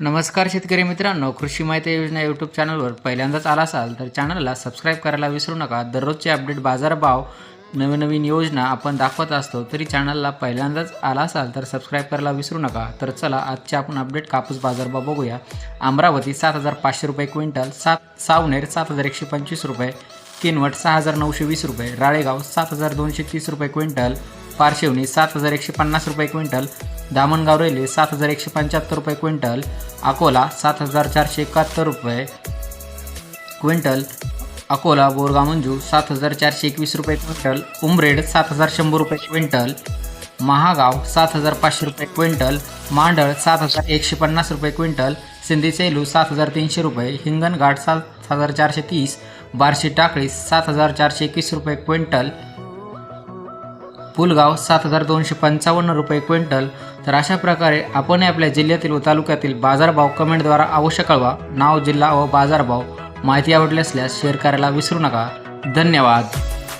नमस्कार शेतकरी मित्रांनो कृषी माहिती योजना यूट्यूब चॅनलवर पहिल्यांदाच आला असाल तर चॅनलला सबस्क्राईब करायला विसरू नका. दररोजचे अपडेट बाजारभाव नवीन नवीन योजना आपण दाखवत असतो तरी चॅनलला पहिल्यांदाच आला असाल तर सबस्क्राईब करायला विसरू नका. तर चला आजचे आपण अपडेट कापूस बाजारभाव बघूया. अमरावती सात हजार पाचशे रुपये क्विंटल सात सावनेर सात हजार एकशे पंचवीस रुपये किनवट सहा हजार नऊशे वीस रुपये राळेगाव सात हजार दोनशे तीस रुपये क्विंटल पारशिवनी सात हजार एकशे पन्नास रुपये क्विंटल दामणगाव रेल्वे सात हजार एकशे पंच्याहत्तर रुपये क्विंटल अकोला सात हजार चारशे एकाहत्तर रुपये क्विंटल अकोला बोरगाव मंजू सात हजार चारशे एकवीस रुपये क्विंटल उमरेड सात हजार शंभर रुपये क्विंटल महागाव सात हजार पाचशे रुपये क्विंटल मांडळ सात हजार एकशे पन्नास रुपये क्विंटल सिंधी सेलू सात हजार तीनशे रुपये हिंगणघाट सात हजार चारशे तीस बार्शी टाकळी सात हजार चारशे एकवीस रुपये क्विंटल पुलगाव सात हजार दोनशे पंचावन्न रुपये क्विंटल. तर अशा प्रकारे आपण आपल्या जिल्ह्यातील व तालुक्यातील बाजारभाव कमेंटद्वारा अवश्य कळवा. नाव जिल्हा व बाजारभाव माहिती आवडली असल्यास शेअर करायला विसरू नका. धन्यवाद.